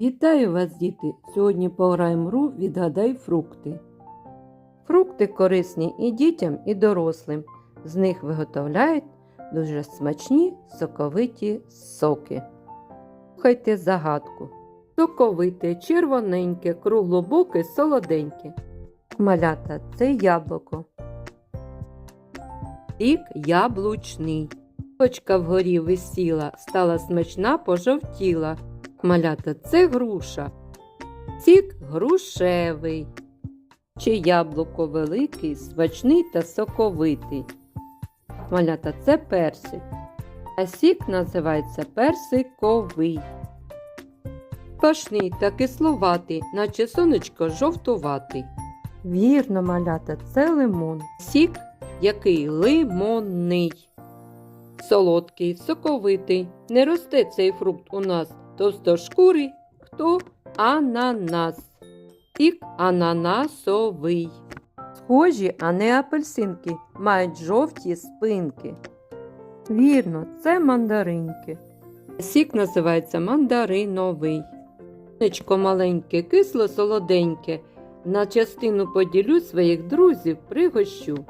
Вітаю вас, діти! Сьогодні пограємо гру Відгадай фрукти. Фрукти корисні і дітям, і дорослим. З них виготовляють дуже смачні соковиті соки. Слухайте загадку. Соковите, червоненьке, круглобоке, солоденьке. Малята це яблуко. Рік яблучний. Точка вгорі висіла, стала смачна, пожовтіла. Малята це груша. Сік грушевий. Чи яблуко великий, смачний та соковитий. Малята це персик. А сік називається персиковий. Пашний та кисловатий, наче сонечко жовтуватий. Вірно, малята, це лимон. Сік, який лимонний. Солодкий, соковитий. Не росте цей фрукт у нас товстошкурий. Хто? Ананас. Сік ананасовий. Схожі, а не апельсинки, мають жовті спинки. Вірно, це мандаринки. Сік називається мандариновий. Сонечко маленьке, кисло солоденьке. На частину поділю своїх друзів пригощу.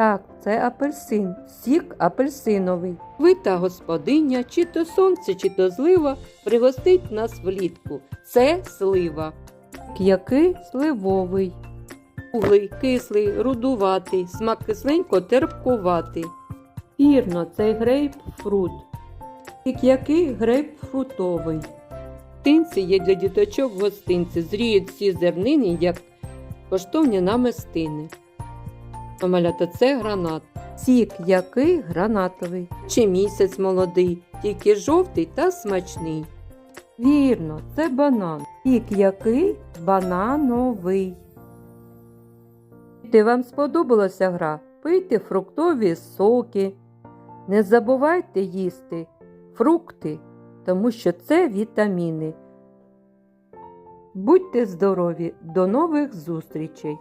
Так, це апельсин, сік апельсиновий. Ви та господиня, чи то сонце, чи то злива пригостить нас влітку. Це слива. Який сливовий. Круглий, кислий, рудуватий, смак кисленько терпкуватий. Вірно, це грейпфрут. Сік який грейпфрутовий. Гостинці є для діточок гостинці, зріють всі зернини, як коштовні намистини. Малята це гранат. Сік який гранатовий. Чи місяць молодий, тільки жовтий та смачний. Вірно, це банан. Сік який банановий. Діти, вам сподобалася гра? Пийте фруктові соки. Не забувайте їсти фрукти, тому що це вітаміни. Будьте здорові! До нових зустрічей!